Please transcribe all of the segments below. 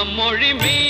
நம் மொழி மீ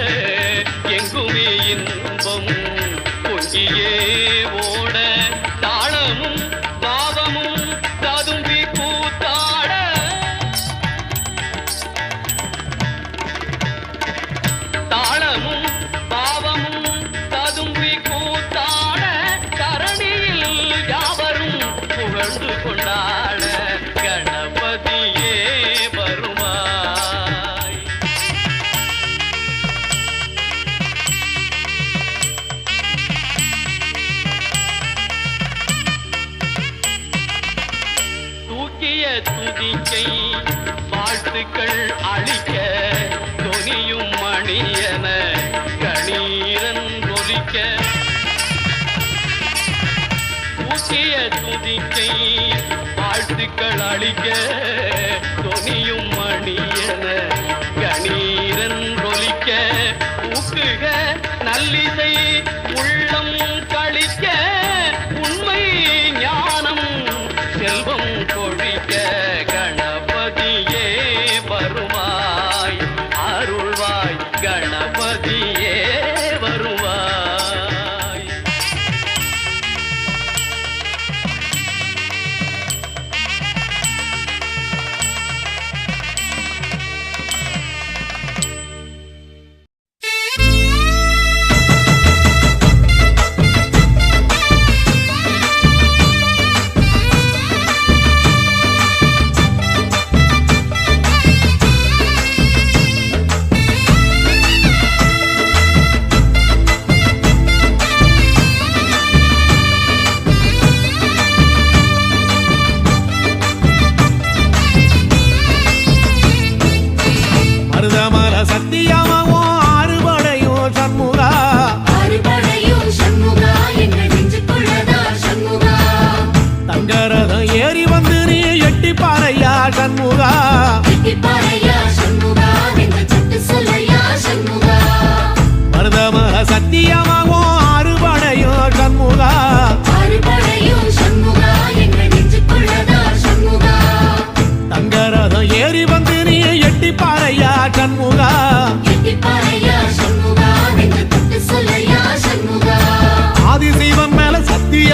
துதிக்கை வாழ்த்துக்கள் அளிக்க துணியும் மணியன கணீரன் ஒலிக்க பூசிய துதிக்கை வாழ்த்துக்கள் அளிக்க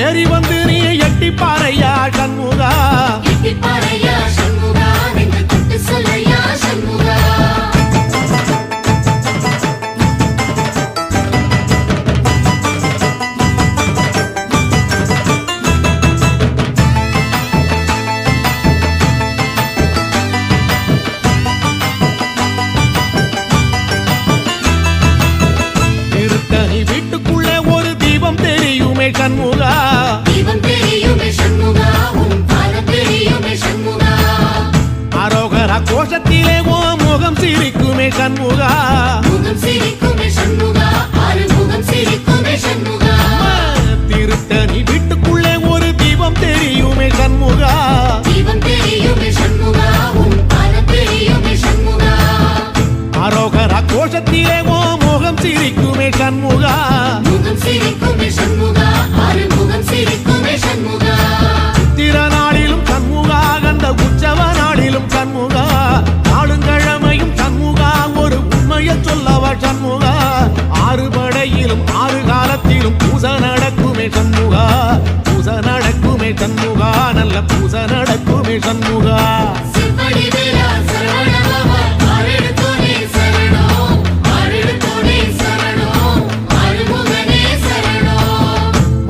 ஏறி வந்து நீ எட்டி பாறையா கண்முகா mudar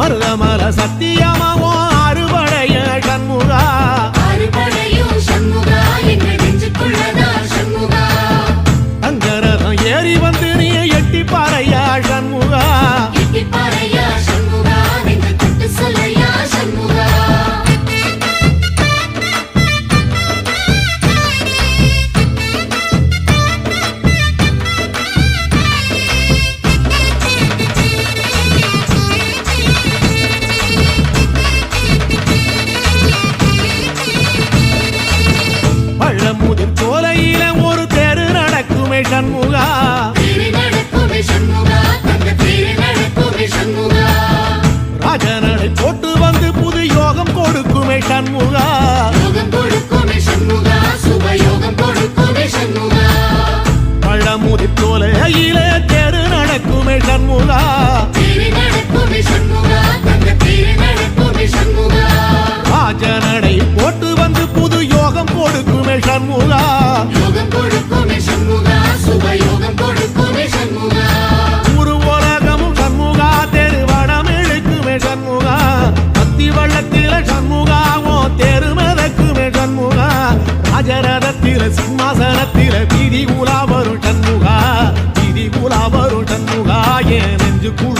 மருதமல சத்தியமாவோ சண்முகா. யோகம் கொடுக்குமே சண்முகா சுப யோகம் கொடுக்குமே சண்முகா. ஒரு உலகமும் சண்முகா தெருவனம் இழுக்குமே சண்முகா. பத்தி வள்ளத்தில சண்முகா ஓ தெருமதக்குமே சண்முகா. ராஜரதத்தில சிம்மாசனத்தில வீதி உலா வரும் சண்முகா. வீதி உலா வரும் சண்முகா ஏன் நெஞ்சு குழு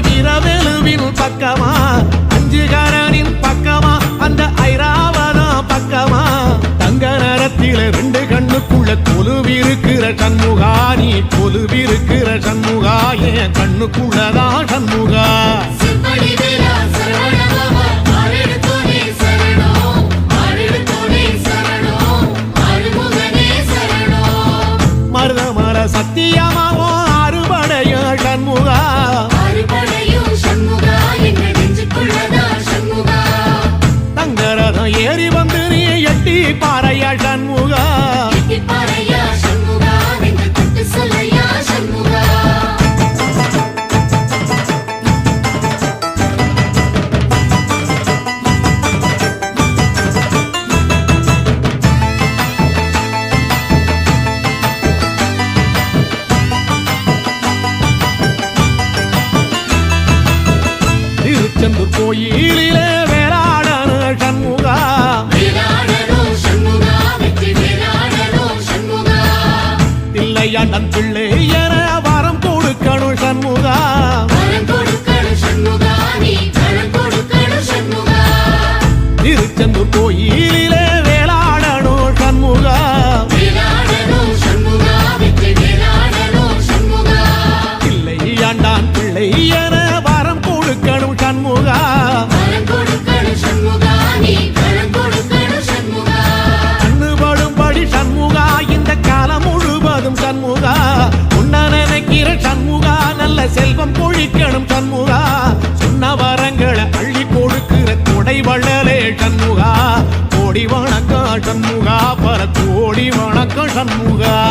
வீரவேலுவின் பக்கமா? அஞ்சுகாரனின் பக்கமா? அந்த ஐராவதா பக்கமா? தங்க நேரத்தில ரெண்டு கண்ணுக்குள்ள கொலுவிருக்கிற சண்முகா நீ கொலுவிருக்கிற சண்முகா என் கண்ணுக்குள்ளதா சண்முகா. கோயிலிலே வேளாடன சண்முகா. இல்லையா நன் பிள்ளை என வரம் கொடுக்கணும் சண்முகா. திருச்செந்தூர் கோயிலில் சண்முகா.